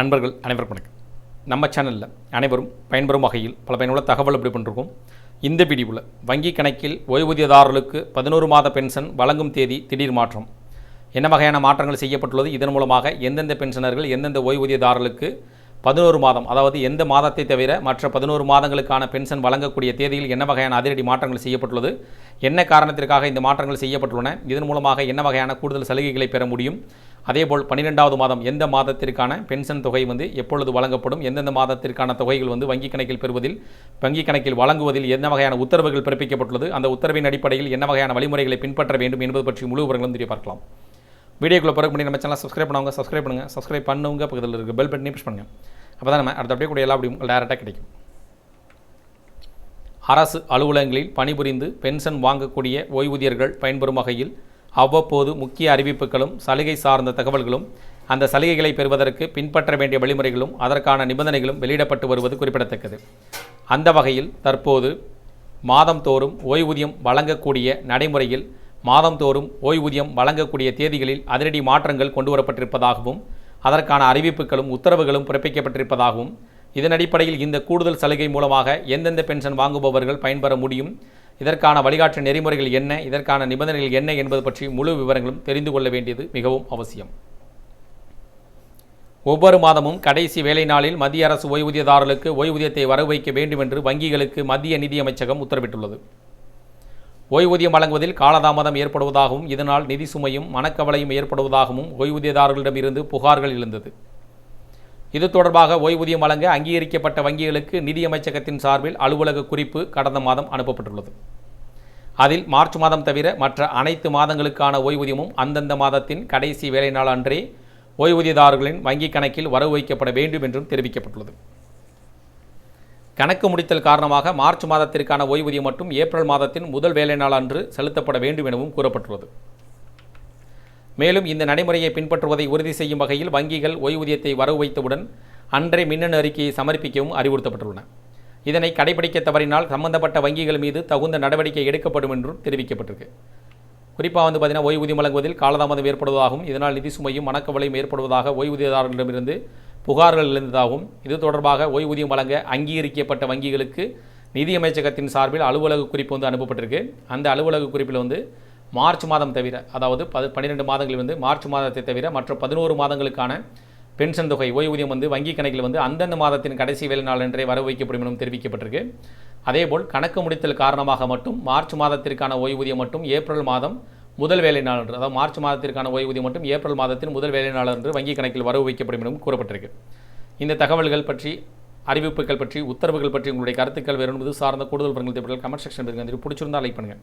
நண்பர்கள் அனைவருக்கும் வணக்கம். நம்ம சேனலில் அனைவரும் பயன்பெறும் வகையில் பல பயனுள்ள தகவல் எப்படி பண்ணிருக்கோம். இந்த வீடியோவில் வங்கி கணக்கில் ஓய்வூதியதாரர்களுக்கு பதினோரு மாத பென்ஷன் வழங்கும் தேதி திடீர் மாற்றம். என்ன வகையான மாற்றங்கள் செய்யப்பட்டுள்ளது? இதன் மூலமாக எந்தெந்த பென்ஷனர்கள் எந்தெந்த ஓய்வூதியதாரர்களுக்கு பதினோரு மாதம் அதாவது எந்த மாதத்தை தவிர மற்ற பதினோரு மாதங்களுக்கான பென்ஷன் வழங்கக்கூடிய தேதியில் என்ன வகையான அதிரடி மாற்றங்கள் செய்யப்பட்டுள்ளது? என்ன காரணத்திற்காக இந்த மாற்றங்கள் செய்யப்பட்டுள்ளன? இதன் மூலமாக என்ன வகையான கூடுதல் சலுகைகளை பெற முடியும்? அதேபோல் பன்னிரெண்டாவது மாதம் எந்த மாதத்திற்கான பென்ஷன் தொகை வந்து எப்பொழுது வழங்கப்படும் எந்தெந்த மாதத்திற்கான தொகைகள் வந்து வங்கிக் கணக்கில் பெறுவதில் வங்கி கணக்கில் வழங்குவதில் என்ன வகையான உத்தரவுகள் பிறப்பிக்கப்பட்டுள்ளது அந்த உத்தரவின் அடிப்படையில் என்ன வகையான வழிமுறைகளை பின்பற்ற வேண்டும் என்பது பற்றி முழு விவரங்களும் தெரிய பார்க்கலாம். வீடியோக்குள்ளே பிறகு பண்ணி நம்ம சேனல் சப்ஸ்கிரைப் பண்ணவங்க சப்ஸ்கிரைப் பண்ணுங்கள் சப்ஸ்கிரைப் பண்ணுவங்க பக்கத்தில் இருக்க பெல் பட்டனே ப்ரெஸ் பண்ணுங்கள் அப்போ தான் நம்ம அடுத்த அப்படியே கூட எல்லா அப்படியும் டேரெக்டாக கிடைக்கும். அரசு அலுவலகங்களில் பணிபுரிந்து பென்ஷன் வாங்கக்கூடிய ஓய்வூதியர்கள் பயன்பெறும் வகையில் அவ்வப்போது முக்கிய அறிவிப்புகளும் சலுகை சார்ந்த தகவல்களும் அந்த சலுகைகளை பெறுவதற்கு பின்பற்ற வேண்டிய வழிமுறைகளும் அதற்கான நிபந்தனைகளும் வெளியிடப்பட்டு வருவது குறிப்பிடத்தக்கது. அந்த வகையில் தற்போது மாதந்தோறும் ஓய்வூதியம் வழங்கக்கூடிய நடைமுறையில் மாதந்தோறும் ஓய்வூதியம் வழங்கக்கூடிய தேதிகளில் அதிரடி மாற்றங்கள் கொண்டுவரப்பட்டிருப்பதாகவும் அதற்கான அறிவிப்புகளும் உத்தரவுகளும் பிறப்பிக்கப்பட்டிருப்பதாகவும் இதன் அடிப்படையில் இந்த கூடுதல் சலுகை மூலமாக எந்தெந்த பென்ஷன் வாங்குபவர்கள் பயன்பெற முடியும் இதற்கான வழிகாட்டு நெறிமுறைகள் என்ன? இதற்கான நிபந்தனைகள் என்ன என்பது பற்றி முழு விவரங்களும் தெரிந்து கொள்ள வேண்டியது மிகவும் அவசியம். ஒவ்வொரு மாதமும் கடைசி வேலை நாளில் மத்திய அரசு ஓய்வூதியதாரர்களுக்கு ஓய்வூதியத்தை வரவு வைக்க வேண்டும் என்று வங்கிகளுக்கு மத்திய நிதியமைச்சகம் உத்தரவிட்டுள்ளது. ஓய்வூதியம் வழங்குவதில் காலதாமதம் ஏற்படுவதாகவும் இதனால் நிதி சுமையும் மனக்கவலையும் ஏற்படுவதாகவும் ஓய்வூதியதாரர்களிடமிருந்து புகார்கள் எழுந்தது. இது தொடர்பாக ஓய்வூதியம் வழங்க அங்கீகரிக்கப்பட்ட வங்கிகளுக்கு நிதியமைச்சகத்தின் சார்பில் அலுவலக குறிப்பு கடந்த மாதம் அனுப்பப்பட்டுள்ளது. அதில் மார்ச் மாதம் தவிர மற்ற அனைத்து மாதங்களுக்கான ஓய்வூதியமும் அந்தந்த மாதத்தின் கடைசி வேலை நாள் அன்றே ஓய்வூதியதாரர்களின் வங்கிக் கணக்கில் வரவு வைக்கப்பட வேண்டும் என்றும் தெரிவிக்கப்பட்டுள்ளது. கணக்கு முடித்தல் காரணமாக மார்ச் மாதத்திற்கான ஓய்வூதியம் மட்டும் ஏப்ரல் மாதத்தின் முதல் வேலை நாள் அன்று செலுத்தப்பட வேண்டும் எனவும் கூறப்பட்டுள்ளது. மேலும் இந்த நடைமுறையை பின்பற்றுவதை உறுதி செய்யும் வகையில் வங்கிகள் ஓய்வூதியத்தை வரவு வைத்தவுடன் அன்றே மின்னணு அறிக்கையை சமர்ப்பிக்கவும் அறிவுறுத்தப்பட்டுள்ளன. இதனை கடைபிடிக்க தவறினால் சம்பந்தப்பட்ட வங்கிகள் மீது தகுந்த நடவடிக்கை எடுக்கப்படும் என்றும் தெரிவிக்கப்பட்டிருக்கு. குறிப்பாக வந்து பார்த்தீங்கன்னா ஓய்வூதியம் வழங்குவதில் காலதாமதம் ஏற்படுவதாகவும் இதனால் நிதி சுமையும் மனக்கவலையும் ஏற்படுவதாக ஓய்வூதியதாரர்களிடமிருந்து புகார்கள் எழுந்ததாகவும் இது தொடர்பாக ஓய்வூதியம் வழங்க அங்கீகரிக்கப்பட்ட வங்கிகளுக்கு நிதியமைச்சகத்தின் சார்பில் அலுவலக குறிப்பு வந்து அனுப்பப்பட்டிருக்கு. அந்த அலுவலக குறிப்பில் வந்து மார்ச் மாதம் தவிர அதாவது பது பன்னிரெண்டு மாதங்கள் வந்து மார்ச் மாதத்தை தவிர மற்ற பதினோரு மாதங்களுக்கான பென்ஷன் தொகை ஓய்வூதியம் வந்து வங்கி கணக்கில் வந்து அந்தந்த மாதத்தின் கடைசி வேலை நாள் என்றே வரவு வைக்கப்படும் எனவும் தெரிவிக்கப்பட்டிருக்கு. அதேபோல் கணக்கு முடித்தல் காரணமாக மட்டும் மார்ச் மாதத்திற்கான ஓய்வூதியம் மட்டும் ஏப்ரல் மாதம் முதல் வேலை நாள் அதாவது மார்ச் மாதத்திற்கான ஓய்வூதியம் மட்டும் ஏப்ரல் மாதத்தின் முதல் வேலை நாள் வங்கி கணக்கில் வரவு வைக்கப்படும் எனவும் கூறப்பட்டிருக்கு. இந்த தகவல்கள் பற்றி அறிவிப்புகள் பற்றி உத்தரவுகள் பற்றி உங்களுடைய கருத்துக்கள் வேறு இது சார்ந்த கூடுதல் விவரங்கள் தேவைகள் கமெண்ட் செக்ஷன் பிடிச்சிருந்தால் லைக் பண்ணுங்கள்